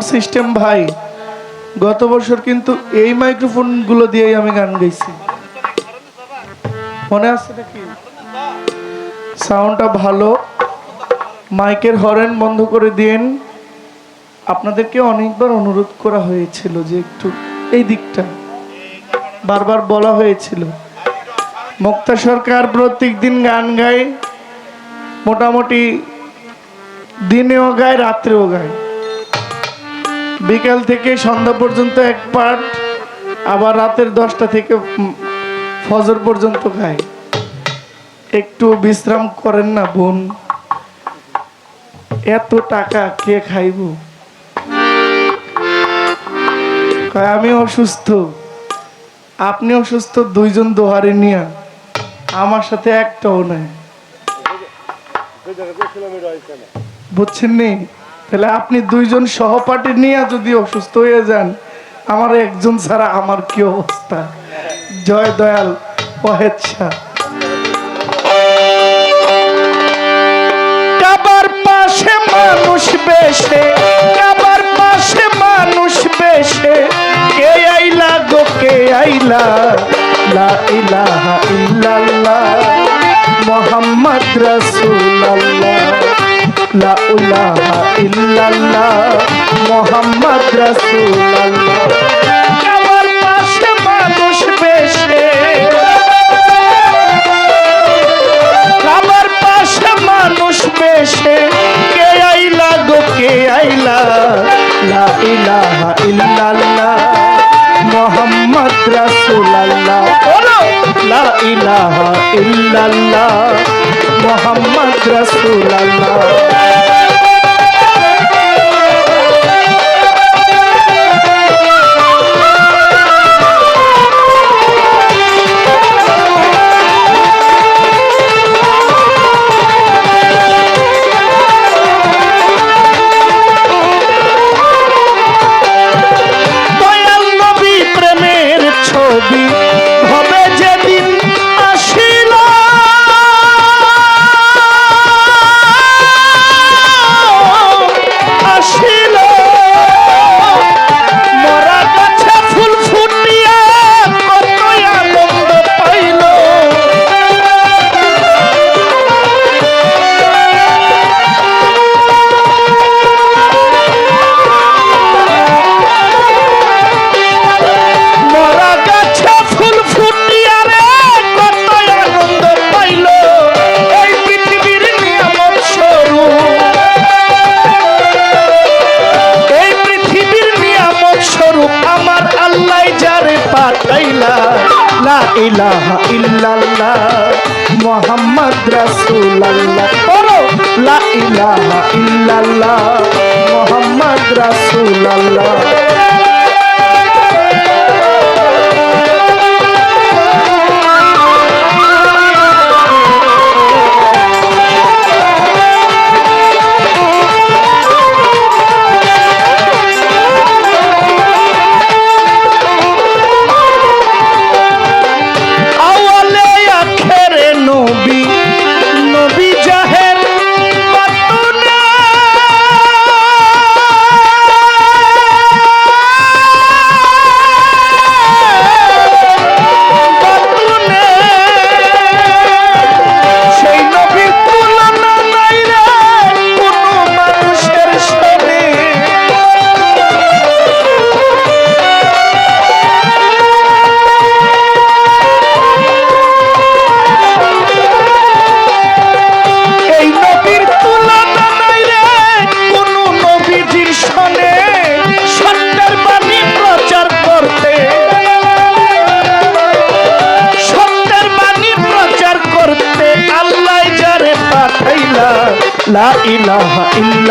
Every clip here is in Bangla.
সাউন্ড সিস্টেম ভাই। গত বছর কিন্তু এই মাইক্রোফোনগুলো দিয়েই আমি গান গাইছি। মনে আছে নাকি? সাউন্ডটা ভালো। মাইকের হরেন বন্ধ করে দিন আপনাদেরকে অনেকবার অনুরোধ করা হয়েছিল যে একটু এই দিকটা। বারবার বলা হয়েছিল। মুক্তা সরকার প্রত্যেক দিন গান গায়। মোটামুটি দিনেও গায়, রাত্রেও গায়। বিকাল থেকে সন্ধ্যা পর্যন্ত এক পার্ট আবার রাতের দশটা থেকে ফজর পর্যন্ত গায় একটু বিশ্রাম করেন না বোন। এত টাকা কে খাইব? আমি অসুস্থ। আপনি অসুস্থ, দুইজন দোহারে নিয়া। আমার সাথে একটাও নাই। বুঝছেন নি? তাহলে আপনি দুইজন সহপাঠী নিয়ে যদি অসুস্থ হয়ে যান, আমার একজন ছাড়া আমার কি অবস্থা? জয় দয়াল অহেচ্ছা কাবার পাশে মানুষ বেশে, কাবার পাশে মানুষ বেশে, কে আইলা গো, কে আইলা? লা ইলাহা ইল্লাল্লাহ, মোহাম্মদ রাসূলুল্লাহ। লা ইলাহা ইল্লাল্লাহ মোহাম্মদ রাসূলুল্লাহ। কাবার পাশে মানুষ বেশে আমার পাশে মানুষ কে আইলা গো আইলা? লা ইলাহা ইল্লাল্লাহ মোহাম্মদ রাসূলুল্লাহ। লা ইলাহা ইল্লাল্লাহ মোহাম্মদ রাসূলুল্লাহ। রাসূলুল্লাহ আওয়ালে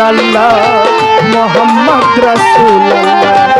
ইলাহা মোহাম্মদ রসুল্লাহ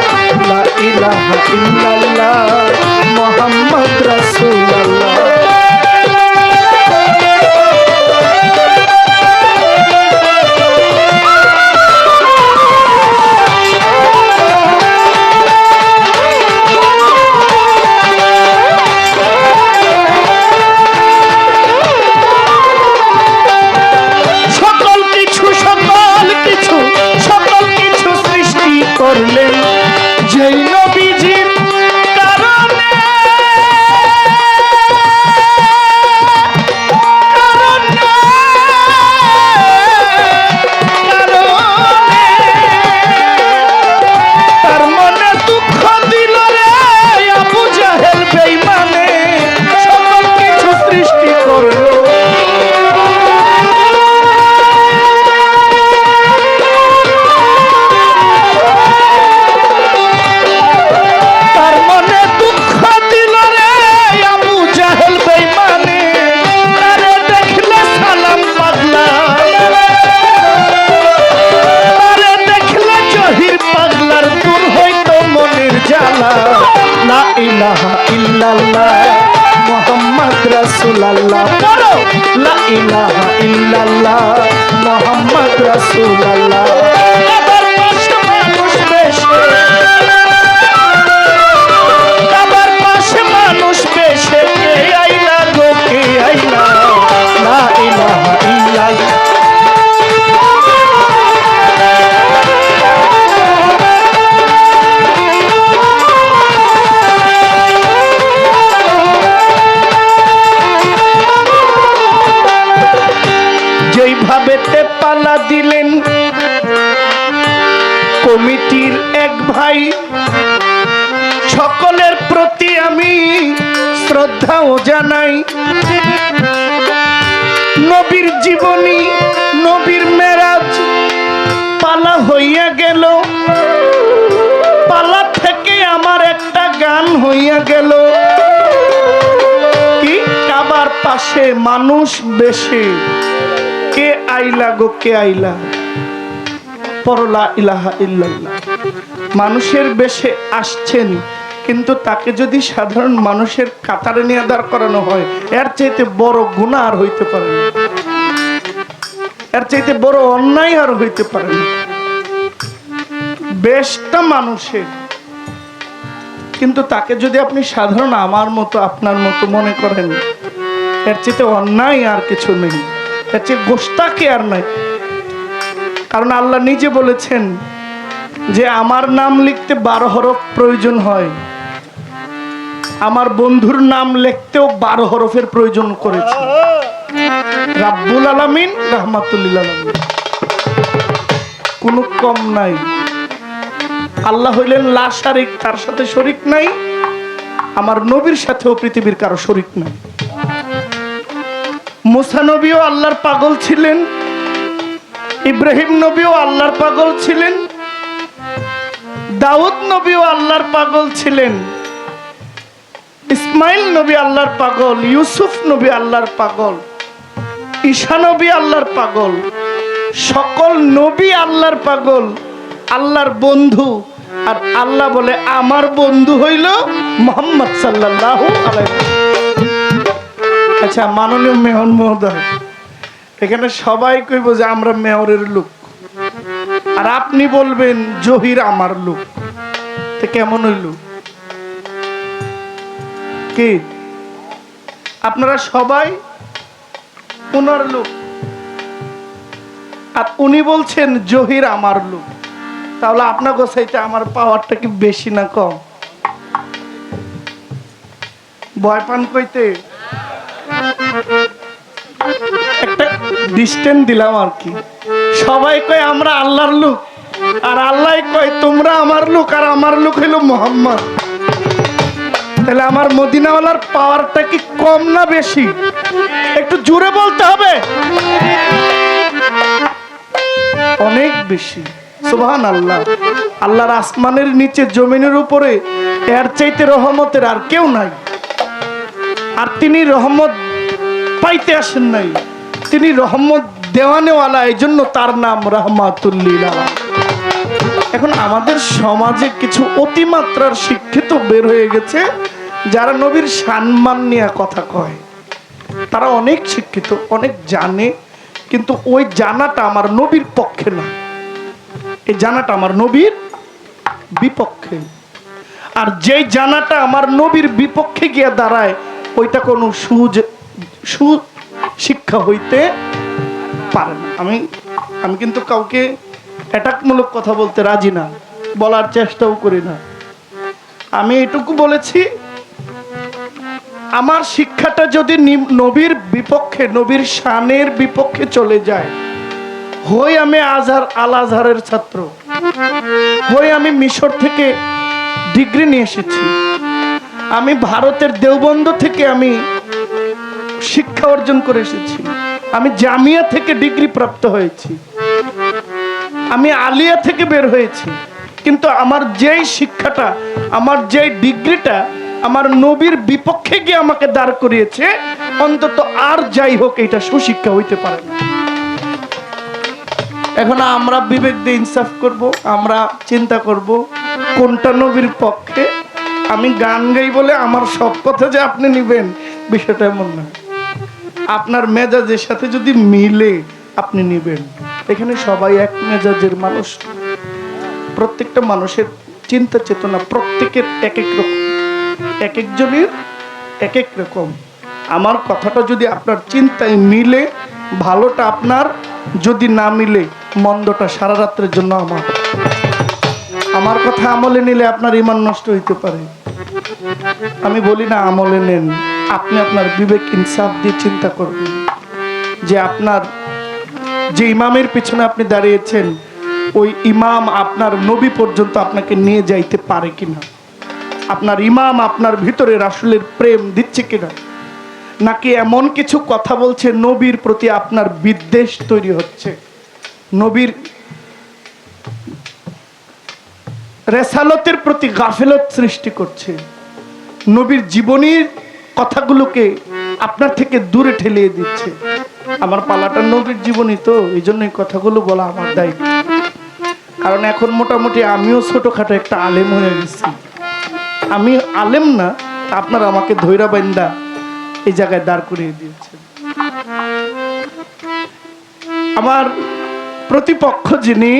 পালা হইয়া গেল। পালা থেকে আমার একটা গান হইয়া গেল। কি কাবার পাশে মানুষ বেশি? কে আইলা গো, কে আইলা? পরলা ইলাহা ইল্লাল্লাহ। মানুষের বেশে আসছেন, কিন্তু তাকে যদি সাধারণ মানুষের কাতারে নিয়ে দাঁড় করানো হয়, এর চাইতে বড় গুণা আর হইতে পারে এর চাইতে বড় অন্যায় আর হইতে পারে না। বেশটা মানুষের। কিন্তু তাকে যদি আপনি সাধারণ আমার মতো, আপনার মতো মনে করেন, এর চেয়ে অন্যায় আর কিছু নেই। এর চেয়ে গোস্তাকে আর নাই। কারণ আল্লাহ নিজে বলেছেন যে আমার নাম লিখতে বারো হরফ প্রয়োজন হয়। আমার বন্ধুর নাম লিখতেও বারো হরফের প্রয়োজন করেছে। রাব্বুল আলামিন, রহমাতুল্লিল আলামিন। কোনো কম নাই। আল্লাহ হইলেন লা শারিক, তার সাথে শরিক নাই। আমার নবীর সাথেও পৃথিবীর কারও শরিক নাই। মুসা নবীও আল্লাহর পাগল ছিলেন। ইব্রাহিম নবীও আল্লাহর পাগল ছিলেন। দাউদ নবীও আল্লাহর পাগল ছিলেন। ইসমাইল নবী আল্লাহর পাগল, ইউসুফ নবী আল্লাহর পাগল, ঈশা নবী আল্লাহর পাগল, সকল নবী আল্লাহর পাগল, আল্লাহর বন্ধু, আর আল্লাহ বলে, আমার বন্ধু হইল মোহাম্মদ আলাইহি আচ্ছা মাননীয় মেয়র মহোদয়, এখানে সবাই কইব যে আমরা মেয়রের লোক। আর আপনি বলবেন, জহির আমার লোক। তো কেমন হইল? কি? আপনারা সবাই ওনার লোক। আর উনি বলছেন, জহির আমার লোক। তাহলে আপনার গোসাইতে আমার পাওয়ারটা কি বেশি না কম? ভয় পান কইতে? একটা ডিস্টেন্স দিলাম আর কি। সবাই কয়, আমরা আল্লাহর লোক। আর আল্লাহ কয়, তোমরা আমার লোক, আর আমার লোক হইল মোহাম্মদ। তাহলে আমার মদিনাওয়ালার পাওয়ারটা কি কম না বেশি? একটু জোরে বলতে হবে? অনেক বেশি। সুবহান আল্লাহ আল্লাহর আসমানের নিচে, জমিনের উপরে, এর চাইতে রহমতের আর কেউ নাই। আর তিনি রহমত পাইতে আসেন নাই। তিনি রহমত দেওয়ানেওয়ালা এই জন্য তার নাম রহমাতুল্লিল এখন আমাদের সমাজে কিছু অতিমাত্রার শিক্ষিত বের হয়ে গেছে, যারা নবীর সম্মান নিয়ে কথা কয়। তারা অনেক শিক্ষিত, অনেক জানে, কিন্তু ওই জানাটা আমার নবীর পক্ষে না। এই জানাটা আমার নবীর বিপক্ষে। আর যেই জানাটা আমার নবীর বিপক্ষে গিয়ে দাঁড়ায়, ওইটা কোনো সুজ সু, শিক্ষা হইতে পারে না। আমি আমি কিন্তু কাউকে অ্যাটাকমূলক কথা বলতে রাজি না, বলার চেষ্টাও করি না। আমি এটুকু বলেছি, আমার শিক্ষাটা যদি নবীর বিপক্ষে, নবীর শানের বিপক্ষে চলে যায়, হই আমি আজহার আল আজহারের ছাত্র, হই আমি মিশর থেকে ডিগ্রি নিয়ে এসেছি, আমি ভারতের দেওবন্দ থেকে আমি শিক্ষা অর্জন করে এসেছি, আমি জামিয়া থেকে ডিগ্রি প্রাপ্ত হয়েছি। আমি আলিয়া থেকে বের হয়েছি। কিন্তু আমার যেই শিক্ষাটা, আমার যেই ডিগ্রিটা আমার নবীর বিপক্ষে গিয়ে আমাকে দাঁড় করিয়েছে, অন্তত আর যাই হোক এটা সুশিক্ষা হইতে পারে না। এখন আমরা বিবেক দিয়ে ইনসাফ করব, আমরা চিন্তা করব, কোনটা নবীর পক্ষে? আমি গান গাই বলে আমার সব কথা যে আপনি নিবেন, বিষয়টা এমন না। আপনার মেজাজের সাথে যদি মিলে, আপনি নিবেন। এখানে সবাই এক মেজাজের মানুষ। প্রত্যেকটা মানুষের চিন্তা চেতনা প্রত্যেকের এক এক রকম। এক একজনের এক এক রকম। আমার কথাটা যদি আপনার চিন্তায় মিলে, ভালোটা আপনার, যদি না মিলে, মন্দটা সারা রাত্রের জন্য আমার। আমার কথা আমলে নিলে আপনার ইমান নষ্ট হইতে পারে। আমি বলি না আমলে নেন, আপনি আপনার বিবেক ইনসাফ দিয়ে চিন্তা করবেন। যে আপনার যে ইমামের পিছনে আপনি দাঁড়িয়েছেন, ওই ইমাম আপনার নবী পর্যন্ত আপনাকে নিয়ে যাইতে পারে কিনা? আপনার ইমাম আপনার ভিতরে রাসুলের প্রেম দিচ্ছে কিনা? নাকি এমন কিছু কথা বলছে নবীর প্রতি আপনার বিদ্বেষ তৈরি হচ্ছে? নবীর রেসালতের প্রতি গাফেলত সৃষ্টি করছে। নবীর জীবনীর কথাগুলোকে আপনার থেকে দূরে ঠেলিয়ে দিচ্ছে। আমার পালাটা নবীর জীবনী তো, এই জন্য এই কথাগুলো বলা আমার দায়িত্ব। কারণ এখন মোটামুটি আমিও ছোটখাটো একটা আলেম হয়ে গেছি। আমি আলেম না আপনার আমাকে ধৈরা বাইন্দা এই জায়গায় দাঁড় করিয়ে দিয়েছেন। আমার প্রতিপক্ষ যিনি,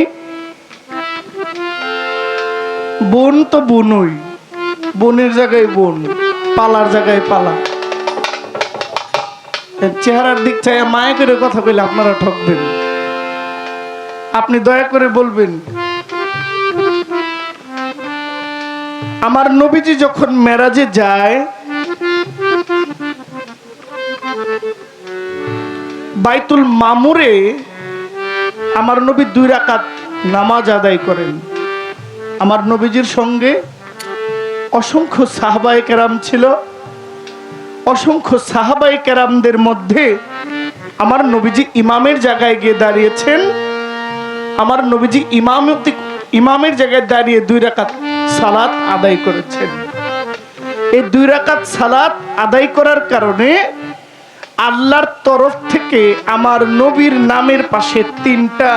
বোন তো বোনই। বোনের জায়গায় বোন, পালার জায়গায় পালা। চেহারার দিক চাই মায়া করে কথা কইলে আপনারা ঠকবেন আপনি দয়া করে বলবেন, আমার নবীজি যখন মেরাজে যায়, বাইতুল মামুরে আমার নবী দুই রাকাত নামাজ আদায় করেন। আমার নবীজির সঙ্গে অসংখ্য সাহাবাই কেরাম ছিল। অসংখ্য সাহাবাই কেরামদের মধ্যে আমার নবীজি ইমামের জায়গায় গিয়ে দাঁড়িয়েছেন। আমার নবীজি ইমামতি ইমামের জায়গায় দাঁড়িয়ে দুই রাকাত সালাত আদায় করেছেন। এই দুই রাকাত সালাত আদায় করার কারণে আল্লাহর তরফ থেকে আমার নবীর নামের পাশে তিনটা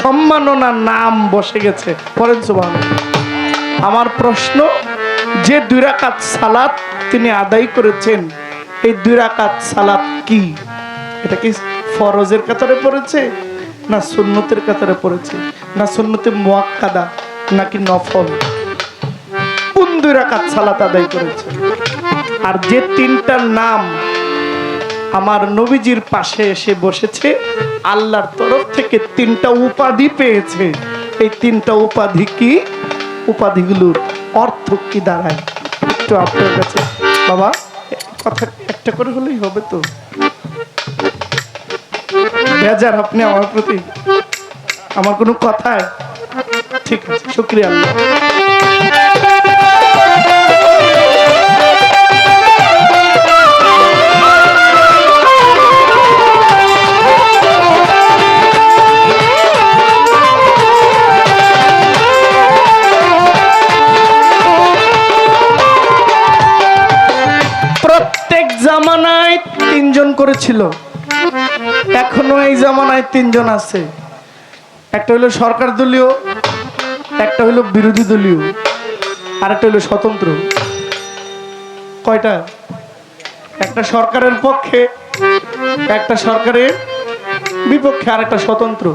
সম্মাননা নাম বসে গেছে। পরেন। আমার প্রশ্ন, যে দুই রাকাত সালাত তিনি আদায় করেছেন, এই দুই রাকাত সালাত কি? এটা কি ফরজের কাতারে পড়েছে না সুন্নতের কাতারে পড়েছে? না সুন্নতে মুয়াক্কাদা নাকি নফল? কোন দুই রাকাত সালাত আদায় করেছে? আর যে তিনটা নাম আমার নবীজির পাশে এসে বসেছে, আল্লাহর তরফ থেকে তিনটা উপাধি পেয়েছে। এই তিনটা উপাধি কি? উপাধিগুলোর অর্থ কি দাঁড়ায়? একটু আপনার কাছে বাবা, কথা একটা করে হলেই হবে তো। বেজার আপনি আমার প্রতি। আমার কোনো কথায় ঠিক আছে, শুক্রিয়া। জামানায় তিনজন করেছিল। এখনও এই জামানায় তিনজন আছে। একটা হলো সরকার দলীয়, একটা হলো বিরোধী দলীয়, আর একটা হলো স্বতন্ত্র। কয়টা? একটা সরকারের পক্ষে, একটা সরকারের বিপক্ষে, আর একটা স্বতন্ত্র।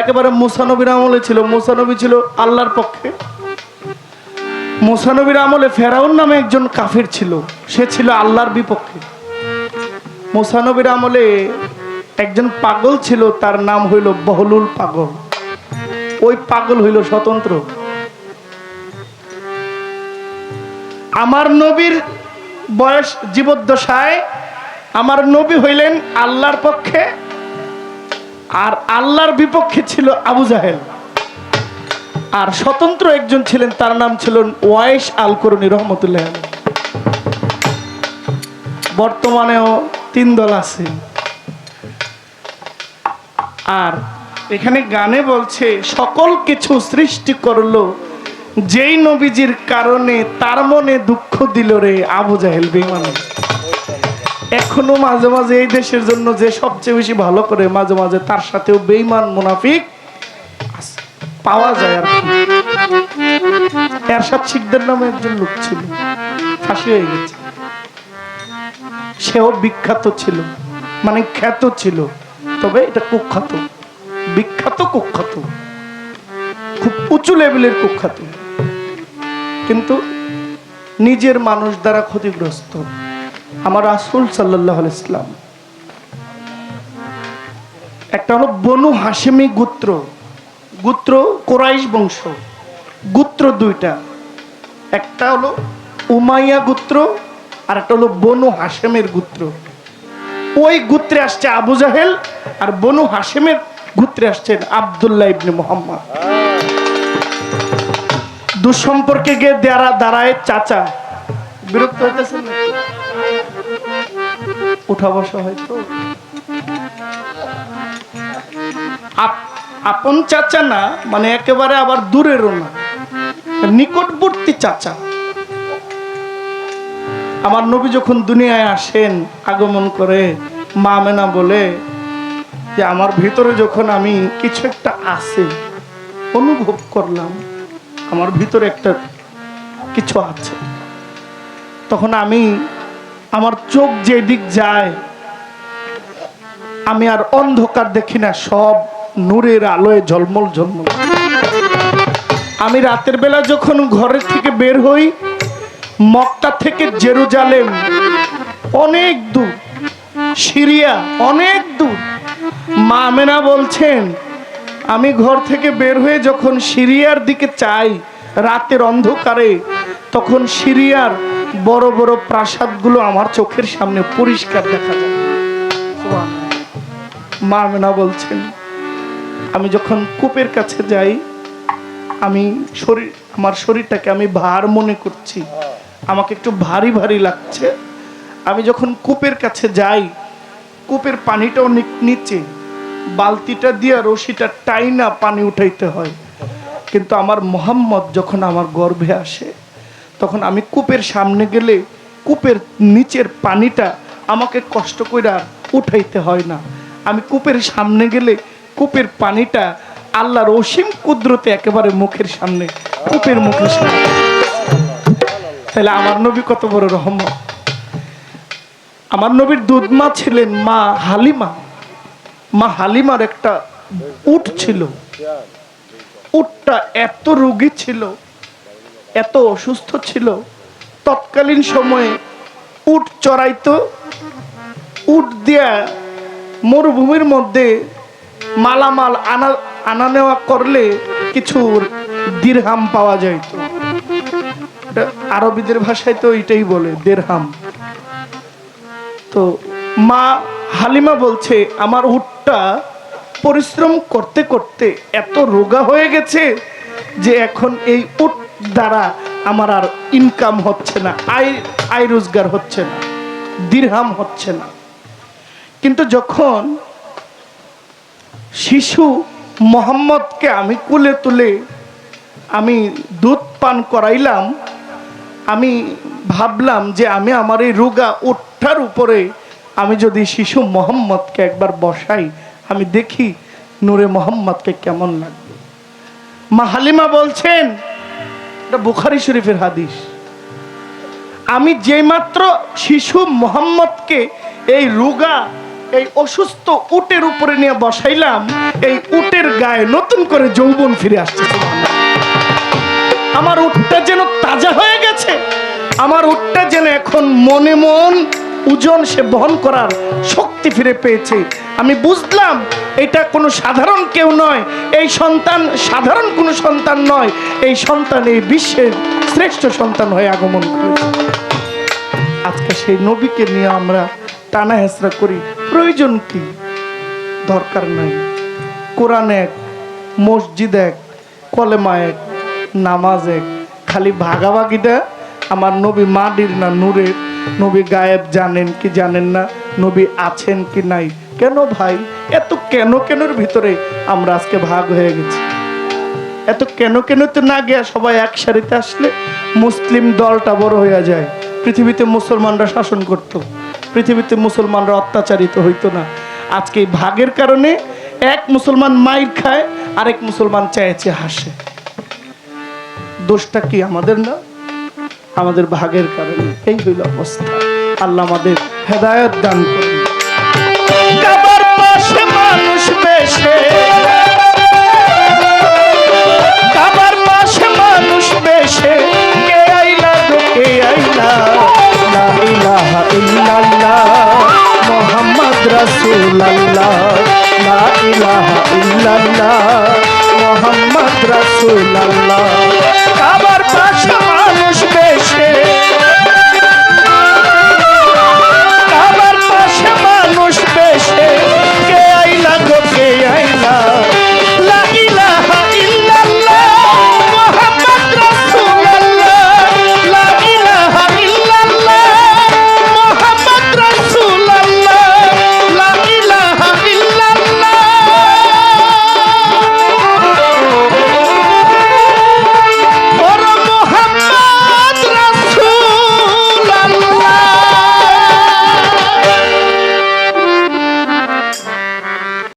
একেবারে মুসানবীর আমলে ছিল, মুসানবী ছিল আল্লাহর পক্ষে। মুসানবীর আমলে ফেরাউন নামে একজন কাফির ছিল, সে ছিল আল্লাহর বিপক্ষে। মুসানবীর আমলে একজন পাগল ছিল, তার নাম হইল বহলুল পাগল। ওই পাগল হইল স্বতন্ত্র। আমার নবীর বয়স জীবদ্দশায় আমার নবী হইলেন আল্লাহর পক্ষে, আর আল্লাহর বিপক্ষে ছিল আবু জাহেল। আর স্বতন্ত্র একজন ছিলেন, তার নাম ছিল ওয়াইশ আল করুনি রহমতুল্লাহ বর্তমানেও তিন দল আছে। আর এখানে গানে বলছে, সকল কিছু সৃষ্টি করল, যেই নবীজির কারণে তার মনে দুঃখ দিল রে আবু জাহেল বেমানে এখনও মাঝে মাঝে এই দেশের জন্য যে সবচেয়ে বেশি ভালো করে মাঝে মাঝে তার সাথেও বেইমান মুনাফিক পাওয়া যায় আর এরশাদ শিকদের নামে একজন লোক ছিল। ফাঁসি হয়ে গেছে। সেও বিখ্যাত ছিল। মানে খ্যাত ছিল। তবে এটা কুখ্যাত। বিখ্যাত, কুখ্যাত। খুব উঁচু লেভেলের কুখ্যাত। কিন্তু নিজের মানুষ দ্বারা ক্ষতিগ্রস্ত। আমার রাসূল সাল্লাহ ইসলাম একটা হলো বনু হাসেমি গোত্র। গোত্র কোরাইশ বংশ। গোত্র দুইটা। একটা হলো উমাইয়া গোত্র আর একটা হলো বনু হাসেমের গুত্র। ওই গুত্রে আসছে আবু জাহেল আর বনু হাসেমের গোত্রে আসছেন আবদুল্লাহ ইবনে মোহাম্মদ। দুঃসম্পর্কে গিয়ে দাঁড়া দাঁড়ায় চাচা। বিরক্ত হইতেছেন উঠা বসা হয়তো। আপ- আপন চাচা না মানে একেবারে আবার দূরেরও না। নিকটবর্তী চাচা। আমার নবী যখন দুনিয়ায় আসেন, আগমন করে, মা মেনা বলে যে আমার ভিতরে যখন আমি কিছু একটা আছে, অনুভব করলাম, আমার ভিতরে একটা কিছু আছে। তখন আমি, আমার চোখ যেদিক যায়, আমি আর অন্ধকার দেখি না, সব নূরের আলোয় ঝলমল ঝলমল। আমি রাতের বেলা যখন ঘরের থেকে বের হই মক্কা থেকে জেরুজালেম। অনেক দূর। সিরিয়া অনেক দূর। মা আমেনা বলছেন, আমি ঘর থেকে বের হয়ে যখন সিরিয়ার দিকে চাই, রাতের অন্ধকারে, তখন সিরিয়ার বড় বড় প্রাসাদগুলো আমার চোখের সামনে পরিষ্কার দেখা যায়। মা আমেনা বলছেন, আমি যখন কূপের কাছে যাই, আমি শরীর, আমার শরীরটাকে আমি ভার মনে করছি। আমাকে একটু ভারী ভারী লাগছে। আমি যখন কূপের কাছে যাই, কূপের পানিটা অনেক নিচে, বালতিটা দিয়ে রশিটা টাইনা পানি উঠাইতে হয়। কিন্তু আমার মোহাম্মদ যখন আমার গর্ভে আসে, তখন আমি কূপের সামনে গেলে কূপের নিচের পানিটা আমাকে কষ্ট করে উঠাইতে হয় না। আমি কূপের সামনে গেলে কূপের পানিটা আল্লাহর অসীম কুদরতে একেবারে মুখের সামনে, কূপের মুখের সামনে। তাহলে আমার নবী কত বড় রহমত আমার নবীর দুধমা ছিলেন মা হালিমা। মা হালিমার একটা উট ছিল। উটটা এত রোগী ছিল, এত অসুস্থ ছিল। তৎকালীন সময়ে উট চড়াইতো। উট দিয়া মরুভূমির মধ্যে মালামাল আনা আনা নেওয়া করলে কিছু দিরহাম পাওয়া যাইত। আরবিদের ভাষায় তো এটাই বলে, দেড়হাম। তো মা হালিমা বলছে, আমার উটটা পরিশ্রম করতে করতে এত রোগা হয়ে গেছে যে এখন এই উট দ্বারা আমার আর ইনকাম হচ্ছে না, আয় আয় রোজগার হচ্ছে না দিরহাম হচ্ছে না। কিন্তু যখন শিশু মোহাম্মদকে আমি কুলে তুলে আমি দুধ পান করাইলাম আমি ভাবলাম যে আমি আমার এই রোগা উঠার উপরে আমি যদি শিশু মোহাম্মদকে একবার বসাই, আমি দেখি নূরে মোহাম্মদকে কেমন লাগবে। মা হালিমা বলছেন, এটা বুখারি শরীফের হাদিস, আমি যেমাত্র শিশু মোহাম্মদকে এই রোগা, এই অসুস্থ উটের উপরে নিয়ে বসাইলাম, এই উটের গায়ে নতুন করে যৌবন ফিরে আসছে। আমার উঠটা যেন তাজা হয়ে গেছে। আমার উঠটা যেন এখন মনে মন ওজন সে বহন করার শক্তি ফিরে পেয়েছে। আমি বুঝলাম, এটা কোনো সাধারণ কেউ নয়। এই সন্তান সাধারণ কোনো সন্তান নয়। এই সন্তান এই বিশ্বের শ্রেষ্ঠ সন্তান হয়ে আগমন করেছে। আজকে সেই নবীকে নিয়ে আমরা টানা হেসরা করি। প্রয়োজন কি? দরকার নাই। কোরআন এক, মসজিদ এক, কলেমা এক নামাজ। এক খালি ভাগাভাগিটা আমার নবী মাটির না নূরের? নবী গায়েব জানেন কি জানেন না? নবী আছেন কি নাই? কেন ভাই? এত কেন কেনর ভিতরে আমরা আজকে ভাগ হয়ে গেছি? এত কেন কেন তো না গিয়া সবাই এক সারিতে আসলে মুসলিম দলটা বড় হইয়া যায়। পৃথিবীতে মুসলমানরা শাসন করত। পৃথিবীতে মুসলমানরা অত্যাচারিত হইতো না। আজকে এই ভাগের কারণে এক মুসলমান মাইর খায়, আরেক মুসলমান চাইছে হাসে। দোষটা কি আমাদের না? আমাদের ভাগের কারণে। এই হইল অবস্থা। আল্লাহ আমাদের হেদায়ত দান করুন। মানুষ বেশে কাবার পাশে মানুষ মুহাম্মদ মুহাম্মদ